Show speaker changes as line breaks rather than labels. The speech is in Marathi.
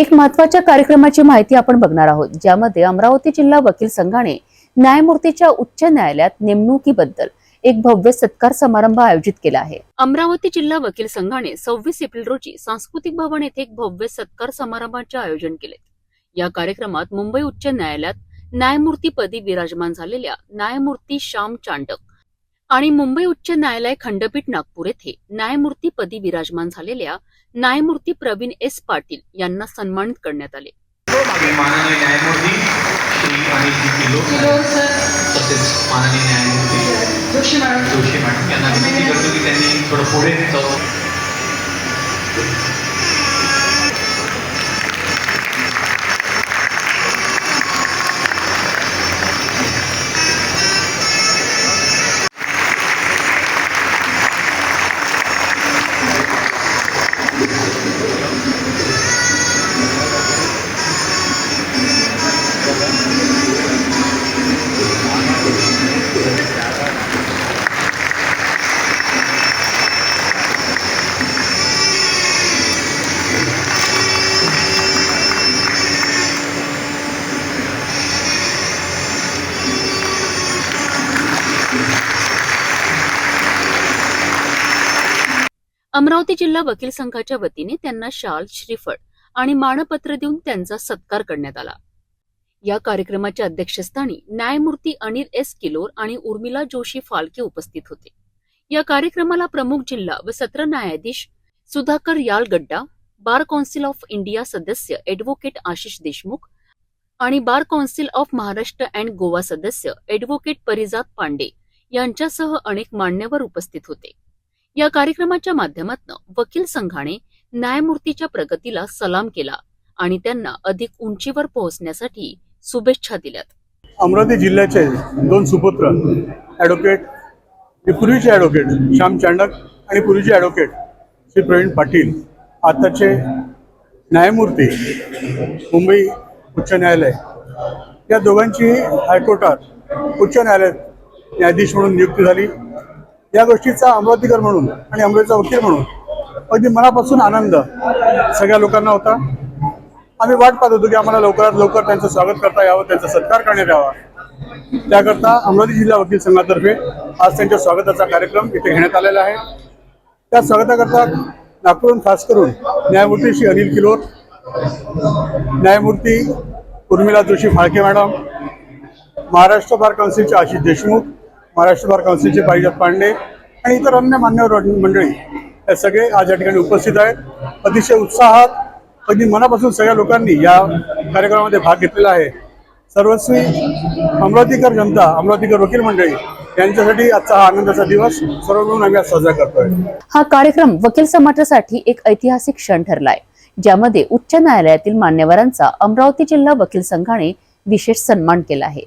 एक महत्त्वाच्या कार्यक्रमाची माहिती आपण बघणार आहोत ज्यामध्ये अमरावती जिल्हा वकील संघाने न्यायमूर्तीच्या उच्च न्यायालयात नेमणुकीबद्दल एक भव्य सत्कार समारंभ आयोजित केला आहे. अमरावती जिल्हा वकील संघाने सव्वीस एप्रिल रोजी सांस्कृतिक भवन येथे एक भव्य सत्कार समारंभाचे आयोजन केले. या कार्यक्रमात मुंबई उच्च न्यायालयात न्यायमूर्तीपदी विराजमान झालेल्या न्यायमूर्ती श्याम चांडक आणि मुंबई उच्च न्यायालय खंडपीठ नागपूर येथे न्यायमूर्तीपदी विराजमान झालेल्या न्यायमूर्ती प्रवीण एस पाटील यांना सन्मानित करण्यात आले.
माननीय न्यायमूर्ती श्री अनिल किलो
किलोर सर.
तसेच माननीय न्यायमूर्ती
जोशी मॅडम.
जोशी मॅडम यांना विनंती करतो की त्यांनी थोडं पुढे जाऊन
अमरावती जिल्हा वकील संघाच्या वतीने त्यांना शाल श्रीफळ आणि मानपत्र देऊन त्यांचा सत्कार करण्यात आला. या कार्यक्रमाच्या अध्यक्षस्थानी न्यायमूर्ती अनिल एस. किलोर आणि उर्मिला जोशी फालके उपस्थित होते. या कार्यक्रमाला प्रमुख जिल्हा व सत्र न्यायाधीश Sudhakar Yalagadda bar council of India सदस्य ॲडव्होकेट आशिष देशमुख आणि bar council of Maharashtra and Goa सदस्य ॲडव्होकेट परिजात पांडे यांच्यासह अनेक मान्यवर उपस्थित होते. या कार्यक्रमाच्या माध्यमातून वकील संघाने न्यायमूर्तीच्या प्रगतीला सलाम केला आणि त्यांना अधिक उंचीवर पोहोचण्यासाठी शुभेच्छा दिल्यात.
अमरावती जिल्ह्याचे दोन सुपुत्र ॲडव्होकेट पूर्वीचे ॲडव्होकेट श्याम चांडक आणि पूर्वीचे ॲडव्होकेट श्री प्रवीण पाटील आताचे न्यायमूर्ती मुंबई उच्च न्यायालय. या दोघांची हायकोर्टात उच्च न्यायालयात न्यायाधीश म्हणून नियुक्ती झाली. या गोष्टीचा अमरावतीकर म्हणून आणि अमरावतीचा वकील म्हणून अगदी मनापासून आनंद सगळ्या लोकांना होता. आम्ही वाट पाहत होतो की आम्हाला लवकरात लवकर त्यांचं स्वागत करता यावं त्यांचा सत्कार करण्यात यावा. त्याकरता अमरावती जिल्हा वकील संघातर्फे आज त्यांच्या स्वागताचा कार्यक्रम इथे घेण्यात आलेला आहे. त्या स्वागताकरता नागपूरहून खास करून न्यायमूर्ती श्री अनिल किलोर न्यायमूर्ती उर्मिला जोशी फाळके मॅडम महाराष्ट्र बार काउन्सिलचे आशिष देशमुख महाराष्ट्र बार काउन्सिलचे पारिजात पांडे आणि इतर अन्य मान्यवर मंडळी हे सगळे आज या ठिकाणी उपस्थित आहेत. अतिशय उत्साहात अगदी मनापासून सगळ्या लोकांनी या कार्यक्रमामध्ये भाग घेतलेला आहे. सर्वस्वी अमरावतीकर जनता अमरावतीकर वकील मंडळी यांच्यासाठी आजचा हा आनंदाचा दिवस सर्व मिळून आम्ही साजरा करतोय.
हा कार्यक्रम वकील समाजासाठी एक ऐतिहासिक क्षण ठरलाय ज्यामध्ये उच्च न्यायालयातील मान्यवरांचा अमरावती जिल्हा वकील संघाने विशेष सन्मान केला आहे.